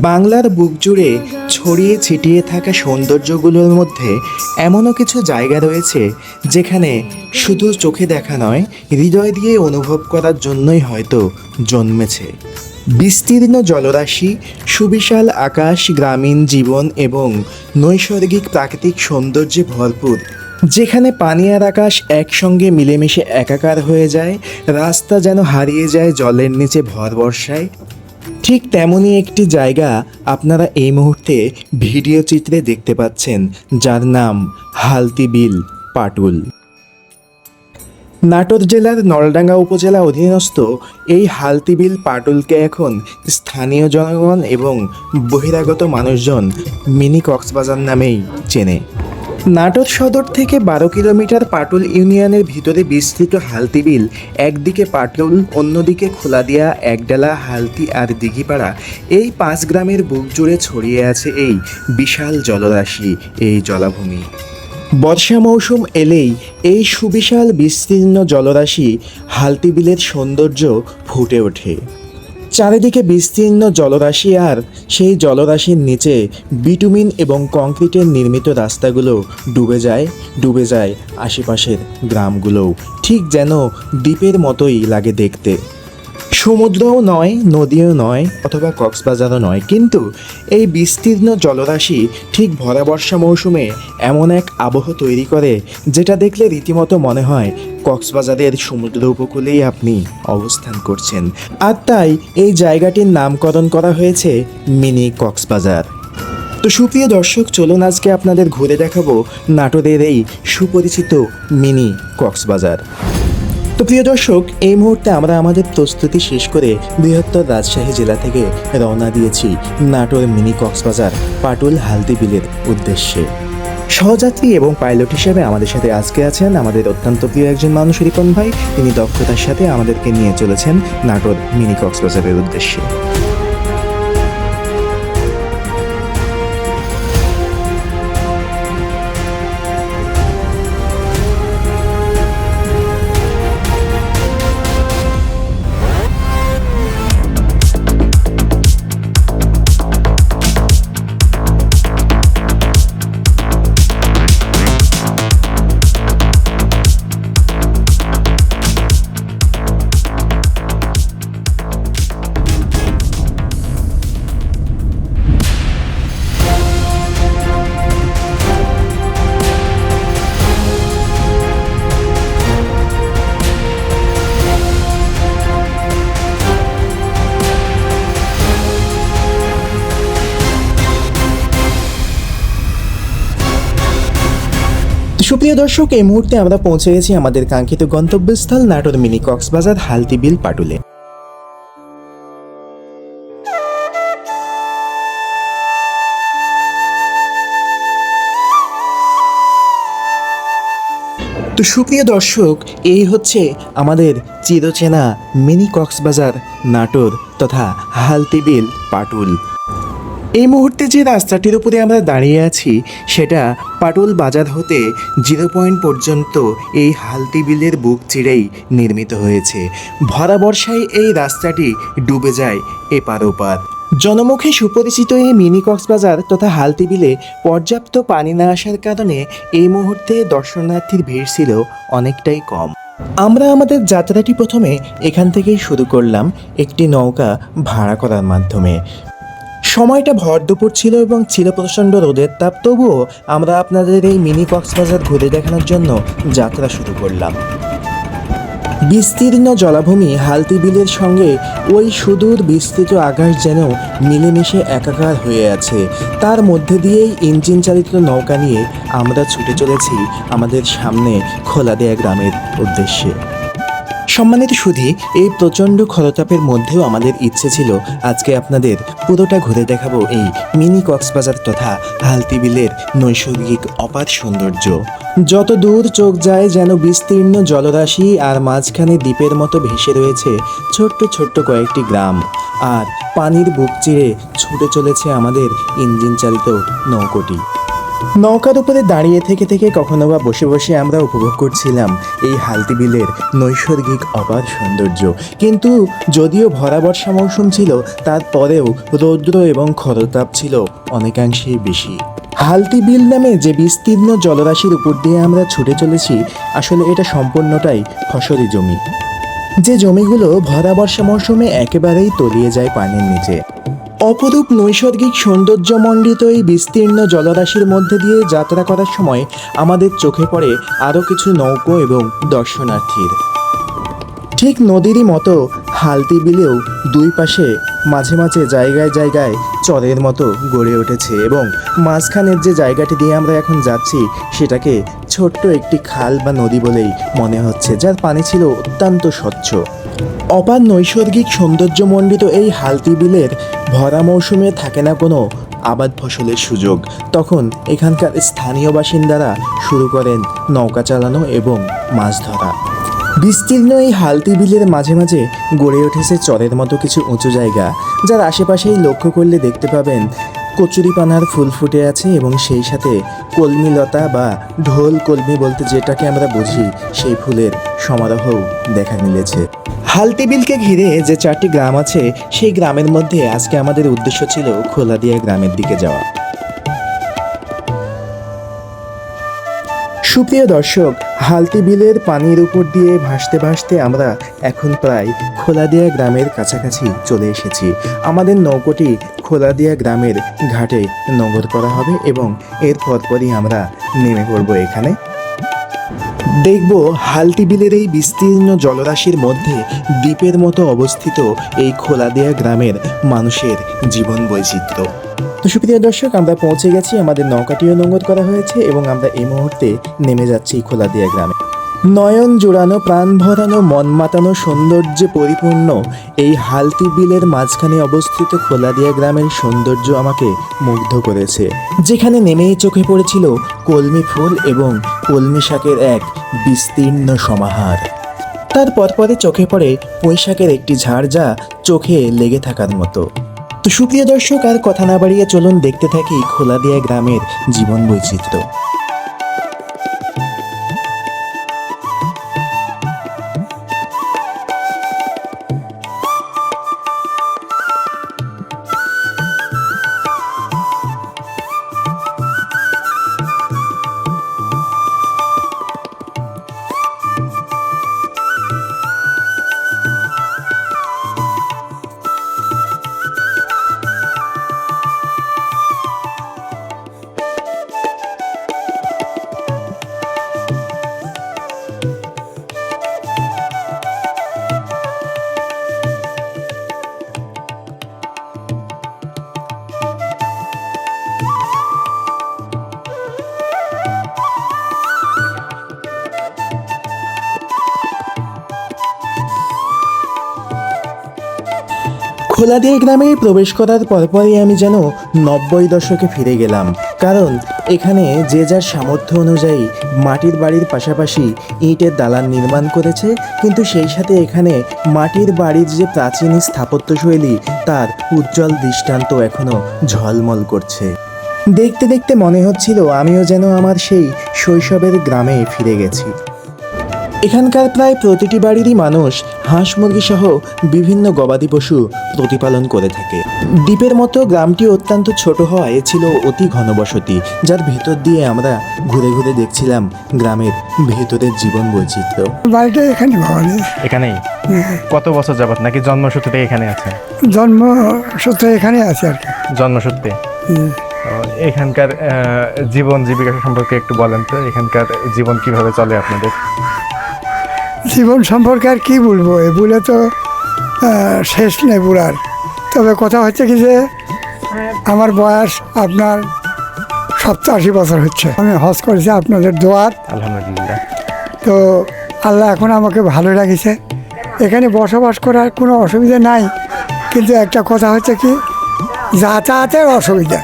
বাংলার বুক জুড়ে ছড়িয়ে ছিটিয়ে থাকা সৌন্দর্যগুলোর মধ্যে এমনও কিছু জায়গা রয়েছে যেখানে শুধু চোখে দেখা নয়, হৃদয় দিয়ে অনুভব করার জন্যই হয়তো জন্মেছে। বিস্তীর্ণ জলরাশি, সুবিশাল আকাশ, গ্রামীণ জীবন এবং নৈসর্গিক প্রাকৃতিক সৌন্দর্যে ভরপুর, যেখানে পানি আর আকাশ একসঙ্গে মিলেমিশে একাকার হয়ে যায়, রাস্তা যেন হারিয়ে যায় জলের নিচে ভর বর্ষায় ঠিক তেমনই একটি জায়গা আপনারা এই মুহূর্তে ভিডিও চিত্রে দেখতে পাচ্ছেন, যার নাম হালতি বিল, পাটুল। নাটোর জেলার নলডাঙ্গা উপজেলা অধীনস্থ এই হালতিবিল পাটুলকে এখন স্থানীয় জনগণ এবং বহিরাগত মানুষজন মিনি কক্সবাজার নামেই চেনে। নাটোর সদর থেকে বারো কিলোমিটার পাটুল ইউনিয়নের ভিতরে বিস্তৃত হালতি বিল, একদিকে পাটুল, অন্যদিকে খোলা খোলাদিয়া, একডালা হালতি আর দিঘিপাড়া। এই পাঁচ গ্রামের বুক জুড়ে ছড়িয়ে আছে এই বিশাল জলরাশি, এই জলাভূমি। বর্ষা মৌসুম এলেই এই সুবিশাল বিস্তীর্ণ জলরাশি হালতি বিলের সৌন্দর্য ফুটে ওঠে। চারিদিকে বিস্তীর্ণ জলরাশি আর সেই জলরাশির নিচে বিটুমিন এবং কংক্রিটের নির্মিত রাস্তাগুলো ডুবে যায় ডুবে যায় আশেপাশের গ্রামগুলোও। ঠিক যেন দ্বীপের মতোই লাগে দেখতে। সমুদ্রও নয়, নদীও নয়, অথবা কক্সবাজারও নয়, কিন্তু এই বিস্তীর্ণ জলরাশি ঠিক ভরা বর্ষা মৌসুমে এমন এক আবহ তৈরি করে, যেটা দেখলে রীতিমতো মনে হয় কক্সবাজারের সমুদ্র উপকূলেই আপনি অবস্থান করছেন। আর তাই এই জায়গাটির নামকরণ করা হয়েছে মিনি কক্সবাজার। তো সুপ্রিয় দর্শক, চলুন আজকে আপনাদের ঘুরে দেখাবো নাটোরের এই সুপরিচিত মিনি কক্সবাজার। তো প্রিয় দর্শক, এই মুহূর্তে আমরা আমাদের প্রস্তুতি শেষ করে বৃহত্তর রাজশাহী জেলা থেকে রওনা দিয়েছি নাটোর মিনি কক্সবাজার পাটুল হালদি বিলের উদ্দেশ্যে। সহযাত্রী এবং পাইলট হিসেবে আমাদের সাথে আজকে আছেন আমাদের অত্যন্ত প্রিয় একজন মানুষ, রিপন ভাই। তিনি দক্ষতার সাথে আমাদেরকে নিয়ে চলেছেন নাটোর মিনি কক্সবাজারের উদ্দেশ্যে। সুপ্রিয় দর্শক, এই মুহূর্তে আমরা পৌঁছে গেছি আমাদের কাঙ্ক্ষিত গন্তব্যস্থল নাটোর মিনি কক্সবাজার হালতি বিল পাটুলে। তো সুপ্রিয় দর্শক, এই হচ্ছে আমাদের চিরচেনা মিনি কক্সবাজার নাটোর তথা হালতিবিল পাটুল। এই মুহূর্তে যে রাস্তাটির উপরে আমরা দাঁড়িয়ে আছি, সেটা পাটুল বাজার হতে জিরো পয়েন্ট পর্যন্ত এই হালতি বিলের বুক চিরেই নির্মিত হয়েছে। ভরা বর্ষায় এই রাস্তাটি ডুবে যায় এপার ওপার। জনমুখে সুপরিচিত এই মিনি কক্সবাজার তথা হালতি বিলে পর্যাপ্ত পানি না আসার কারণে এই মুহূর্তে দর্শনার্থীর ভিড় ছিল অনেকটাই কম। আমরা আমাদের যাত্রাটি প্রথমে এখান থেকেই শুরু করলাম একটি নৌকা ভাড়া করার মাধ্যমে। সময়টা ভর দুপুর ছিল এবং ছিল প্রচণ্ড রোদের তাপ, তবুও আমরা আপনাদের এই মিনি কক্সবাজার ঘুরে দেখানোর জন্য যাত্রা শুরু করলাম। বিস্তীর্ণ জলাভূমি হালতি বিলের সঙ্গে ওই সুদূর বিস্তৃত আকাশ যেন মিলেমিশে একাকার হয়ে আছে। তার মধ্যে দিয়েই ইঞ্জিন চালিত নৌকা নিয়ে আমরা ছুটে চলেছি আমাদের সামনে খোলাদেয়া গ্রামের উদ্দেশ্যে। সম্মানিত সুধী, এই প্রচণ্ড খরতাপের মধ্যেও আমাদের ইচ্ছে ছিল আজকে আপনাদের পুরোটা ঘুরে দেখাবো এই মিনি কক্সবাজার তথা হালতি বিলের নৈসর্গিক অপার সৌন্দর্য। যত দূর চোখ যায় যেন বিস্তীর্ণ জলরাশি আর মাঝখানে দ্বীপের মতো ভেসে রয়েছে ছোট্ট ছোট্ট কয়েকটি গ্রাম। আর পানির বুক চিরে ছুটে চলেছে আমাদের ইঞ্জিন চালিত নৌকোটি। নৌকার উপরে দাঁড়িয়ে থেকে থেকে কখনো বা বসে বসে আমরা উপভোগ করছিলাম এই হালতি বিলের নৈসর্গিক অপার সৌন্দর্য। কিন্তু যদিও ভরা বর্ষা মৌসুম ছিল তারপরেও রৌদ্র এবং খরতাপ ছিল অনেকাংশেই বেশি। হালতি বিল নামে যে বিস্তীর্ণ জলরাশির উপর দিয়ে আমরা ছুটে চলেছি, আসলে এটা সম্পূর্ণটাই ফসলি জমি। যে জমিগুলো ভরা বর্ষা মৌসুমে একেবারেই তলিয়ে যায় পানির নিচে। অপরূপ নৈসর্গিক সৌন্দর্যমণ্ডিত এই বিস্তীর্ণ জলরাশির মধ্যে দিয়ে যাত্রা করার সময় আমাদের চোখে পড়ে আরও কিছু নৌকো এবং দর্শনার্থীর। ঠিক নদীরই মতো হালতি বিলেও দুই পাশে মাঝে মাঝে জায়গায় জায়গায় চরের মতো গড়ে উঠেছে এবং মাঝখানের যে জায়গাটি দিয়ে আমরা এখন যাচ্ছি সেটাকে ছোট্ট একটি খাল বা নদী বলেই মনে হচ্ছে, যার পানি ছিল অত্যন্ত স্বচ্ছ। অপার নৈসর্গিক সৌন্দর্যমণ্ডিত এই হালতি বিলের ভরা মৌসুমে থাকে না কোনো আবাদ ফসলের সুযোগ। তখন এখানকার স্থানীয় বাসিন্দারা শুরু করেন নৌকা চালানো এবং মাছ ধরা। বিস্তীর্ণ এই হালতি বিলের মাঝে মাঝে গড়ে উঠেছে চরের মতো কিছু উঁচু জায়গা, যার আশেপাশেই লক্ষ্য করলে দেখতে পাবেন কচুরিপানার ফুল ফুটে আছে এবং সেই সাথে কলমি লতা বা ঢোল কলমি বলতে যেটাকে আমরা বুঝি, সেই ফুলের সমারোহ দেখা মিলেছে। হালতি বিলকে ঘিরে যে চারটি গ্রাম আছে, সেই গ্রামের মধ্যে আজকে আমাদের উদ্দেশ্য ছিল খোলা দিয়ে গ্রামের দিকে যাওয়া। সুপ্রিয় দর্শক, হালতি বিলের পানির উপর দিয়ে ভাসতে ভাসতে আমরা এখন প্রায় খোলাদিয়া গ্রামের কাছাকাছি চলে এসেছি। আমাদের নৌকোটি খোলাদিয়া গ্রামের ঘাটে নগর করা হবে এবং এর পরপরই আমরা নেমে পড়ব এখানে। দেখব হালতি বিলের এই বিস্তীর্ণ জলরাশির মধ্যে দ্বীপের মতো অবস্থিত এই খোলাদিয়া গ্রামের মানুষের জীবন বৈচিত্র্য। তো সুপ্রিয় দর্শক, আমরা পৌঁছে গেছি। আমাদের নৌকাটিও নোংর করা হয়েছে এবং আমরা এই মুহূর্তে নেমে যাচ্ছি খোলাদিয়া গ্রামে। নয়ন জোড়ানো, প্রাণ ভরানো, মন মাতানো সৌন্দর্যে পরিপূর্ণ এই হালতি বিলের মাঝখানে অবস্থিত খোলাদিয়া গ্রামের সৌন্দর্য আমাকে মুগ্ধ করেছে। যেখানে নেমেই চোখে পড়েছিল কলমি ফুল এবং কলমি শাকের এক বিস্তীর্ণ সমাহার। তার পরপরে চোখে পড়ে পুঁইশাকের একটি ঝাড় যা চোখে লেগে থাকার মতো। সুপ্রিয় দর্শক আর কথা না বাড়িয়ে চলুন দেখতে থাকি খোলাদিয়া গ্রামের জীবন বৈচিত্র্য। খোলাদিয়া গ্রামে প্রবেশ করার পরপরই আমি যেন নব্বই দশকে ফিরে গেলাম। কারণ এখানে যে যার সামর্থ্য অনুযায়ী মাটির বাড়ির পাশাপাশি ইটের দালান নির্মাণ করেছে, কিন্তু সেই সাথে এখানে মাটির বাড়ির যে প্রাচীন স্থাপত্যশৈলী, তার উজ্জ্বল দৃষ্টান্ত এখনও ঝলমল করছে। দেখতে দেখতে মনে হচ্ছিল আমিও যেন আমার সেই শৈশবের গ্রামে ফিরে গেছি। এখানকার প্রায় প্রতিটি বাড়িরই মানুষ হাঁস মুরগি সহ বিভিন্ন গবাদি পশু প্রতিপালন করে থাকে। দ্বীপের মতো গ্রামটি অত্যন্ত ছোট হওয়ায় ছিল অতি ঘনবসতি যার ভেতর দিয়ে আমরা ঘুরে ঘুরে দেখছিলাম গ্রামের ভেতরের জীবন বৈচিত্র্য। বাড়িটা এখানে ভবানী এখানেই? কত বছর যাবত? নাকি জন্মসূত্রে এখানে আছে জন্মসূত্রে এখানে আছে আর কি। জন্মসূত্রে? এখানকার জীবন জীবিকা সম্পর্কে একটু বলেন তো এখানকার জীবন কীভাবে চলে আপনাদের? জীবন সম্পর্কে আর কী বলব? এ বলে তো শেষ নেই বুড়ার। তবে কথা হচ্ছে কি যে আমার বয়স আপনার সপ্তাশি বছর হচ্ছে। আমি হজ করেছি আপনাদের দোয়ার আলহামদুলিল্লাহ। তো আল্লাহ এখন আমাকে ভালো লাগিছে এখানে বসবাস করার কোনো অসুবিধা নাই। কিন্তু একটা কথা হচ্ছে কি যাতায়াতের অসুবিধা।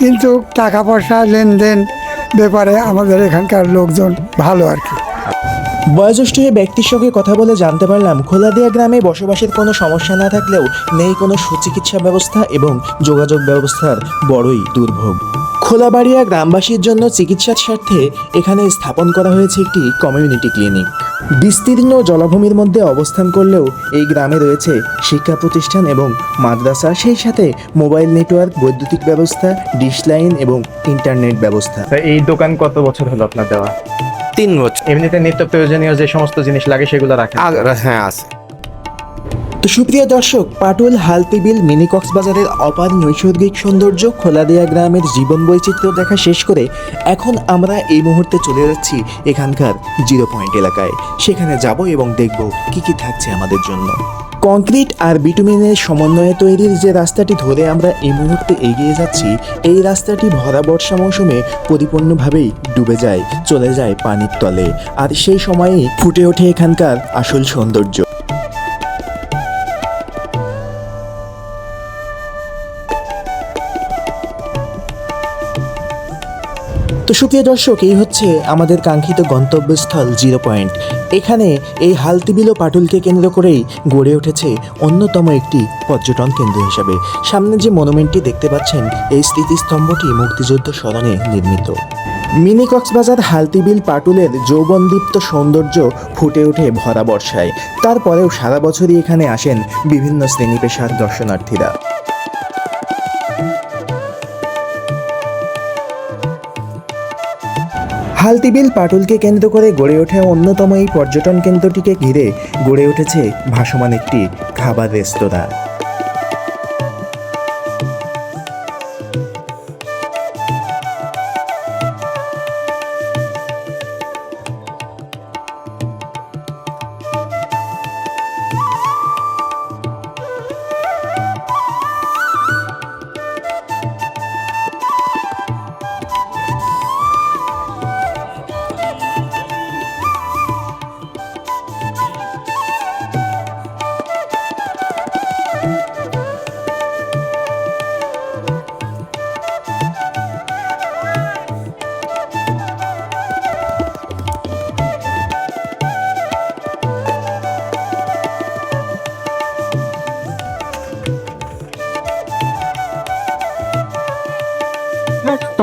কিন্তু টাকা পয়সা লেনদেন ব্যাপারে আমাদের এখানকার লোকজন ভালো আর কি। বয়োজ্যেষ্ঠ এই ব্যক্তির সঙ্গে কথা বলে জানতে পারলাম, খোলাদিয়া গ্রামে বসবাসের কোনো সমস্যা না থাকলেও নেই কোনো সুচিকিৎসা ব্যবস্থা এবং যোগাযোগ ব্যবস্থার বড়ই দুর্ভোগ। খোলাবাড়িয়া গ্রামবাসীর জন্য চিকিৎসার স্বার্থে এখানে স্থাপন করা হয়েছে একটি কমিউনিটি ক্লিনিক। বিস্তীর্ণ জলাভূমির মধ্যে অবস্থান করলেও এই গ্রামে রয়েছে শিক্ষা প্রতিষ্ঠান এবং মাদ্রাসা, সেই সাথে মোবাইল নেটওয়ার্ক, বৈদ্যুতিক ব্যবস্থা, ডিশ লাইন এবং ইন্টারনেট ব্যবস্থা। এই দোকান কত বছর হলো আপনার দেওয়া? তিন বছর। এমনিতে নিত্য প্রয়োজনীয় যে সমস্ত জিনিস লাগে সেগুলো রাখেন। আগ- হ্যাঁ আছে। তো সুপ্রিয় দর্শক পাটুল হালতিবিল মিনি কক্সবাজারের অপার নৈসর্গিক সৌন্দর্য খোলাদিয়া গ্রামের জীবন বৈচিত্র্য দেখা শেষ করে এখন আমরা এই মুহূর্তে চলে যাচ্ছি এখানকার জিরো পয়েন্ট এলাকায়। সেখানে যাব এবং দেখব কি কি থাকছে আমাদের জন্য। কংক্রিট আর বিটুমিনের সমন্বয়ে তৈরির যে রাস্তাটি ধরে আমরা এই মুহূর্তে এগিয়ে যাচ্ছি, এই রাস্তাটি ভরা বর্ষা মৌসুমে পরিপূর্ণভাবেই ডুবে যায়, চলে যায় পানির তলে। আর সেই সময়েই ফুটে ওঠে এখানকার আসল সৌন্দর্য। তো সুপ্রিয় দর্শক, এই হচ্ছে আমাদের কাঙ্ক্ষিত গন্তব্যস্থল জিরো পয়েন্ট। এখানে এই হালতিবিল ও পাটুলকে কেন্দ্র করেই গড়ে উঠেছে অন্যতম একটি পর্যটন কেন্দ্র হিসাবে। সামনে যে মনুমেন্টটি দেখতে পাচ্ছেন, এই স্মৃতিস্তম্ভটি মুক্তিযুদ্ধ স্মরণে নির্মিত। মিনি কক্সবাজার হালতিবিল পাটুলের যৌবনদীপ্ত সৌন্দর্য ফুটে ওঠে ভরা বর্ষায়। তারপরেও সারা বছরই এখানে আসেন বিভিন্ন শ্রেণি পেশার দর্শনার্থীরা। হালতিবিল পাটুলকে কেন্দ্র করে গড়ে ওঠা অন্যতম এই পর্যটন কেন্দ্রটিকে ঘিরে গড়ে উঠেছে ভাসমান একটি খাবার রেস্তোরাঁ।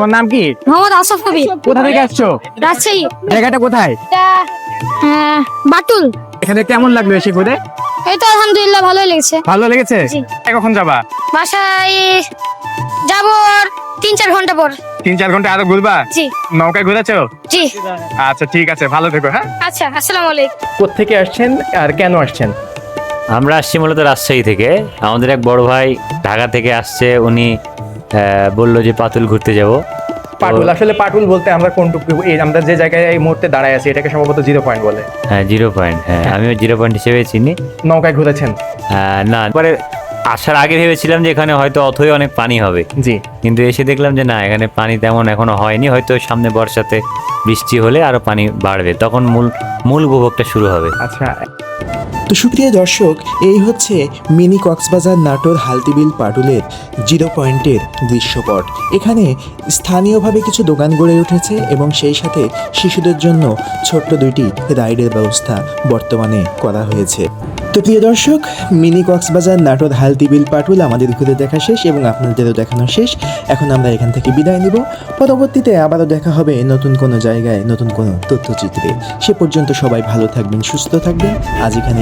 তোমার নাম কি? মোহাম্মদ আশরাফ কবির কোথা থেকে আসছো? রাজশাহী। জায়গাটা কোথায়? বাটুল এখানে কেমন লাগল এসে ঘুরে? এই তো আলহামদুলিল্লাহ ভালোই লেগেছে। ভালো লেগেছে? কখন যাবা? বাসায় যাব তিন চার ঘণ্টা পর। তিন চার ঘণ্টা আরও ঘুরবা? জি। নৌকায় ঘুরেছো? জি। আচ্ছা ঠিক আছে ভালো থেকো হ্যাঁ? আচ্ছা আসসালামু আলাইকুম। কোথেকে আসছেন আর কেন আসছেন? আমরা আসছি মূলত রাজশাহী থেকে। আমাদের এক বড় ভাই ঢাকা থেকে আসছে উনি বলল যে পাতুল ঘুরতে যাব। পাটুল আসলে পাটুল বলতে আমরা কোনটুকু এই আমরা যে জায়গায় এই মুহূর্তে দাঁড়ায় আছি এটাকে সম্ভবত জিরো পয়েন্ট বলে। হ্যাঁ জিরো পয়েন্ট হ্যাঁ আমিও জিরো পয়েন্ট হিসেবে চিনি। নৌকায় ঘুরেছেন? আহ, না পরে আসার আগে ভেবেছিলাম যে এখানে হয়তো অথই অনেক পানি হবে। জি। কিন্তু এসে দেখলাম যে না এখানে পানি তেমন এখনও হয়নি হয়তো সামনে বর্ষাতে বৃষ্টি হলে আরও পানি বাড়বে। তখন মূল মূল উপভোগটা শুরু হবে। আচ্ছা। তো সুপ্রিয় দর্শক, এই হচ্ছে মিনি কক্সবাজার নাটোর হালতিবিল পাটুলের জিরো পয়েন্টের দৃশ্যপট। এখানে স্থানীয়ভাবে কিছু দোকান গড়ে উঠেছে এবং সেই সাথে শিশুদের জন্য ছোট্ট দুইটি রাইডের ব্যবস্থা বর্তমানে করা হয়েছে। তো প্রিয় দর্শক, মিনি কক্সবাজার নাটোর হালতিবিল পাটুল আমাদের ঘুরে দেখা শেষ এবং আপনাদেরও দেখানো শেষ। এখন আমরা এখান থেকে বিদায় নিব। পরবর্তীতে আবারও দেখা হবে নতুন কোনো জায়গায়, নতুন কোনো তথ্যচিত্রে। সে পর্যন্ত সবাই ভালো থাকবেন, সুস্থ থাকবেন। আজ এখানে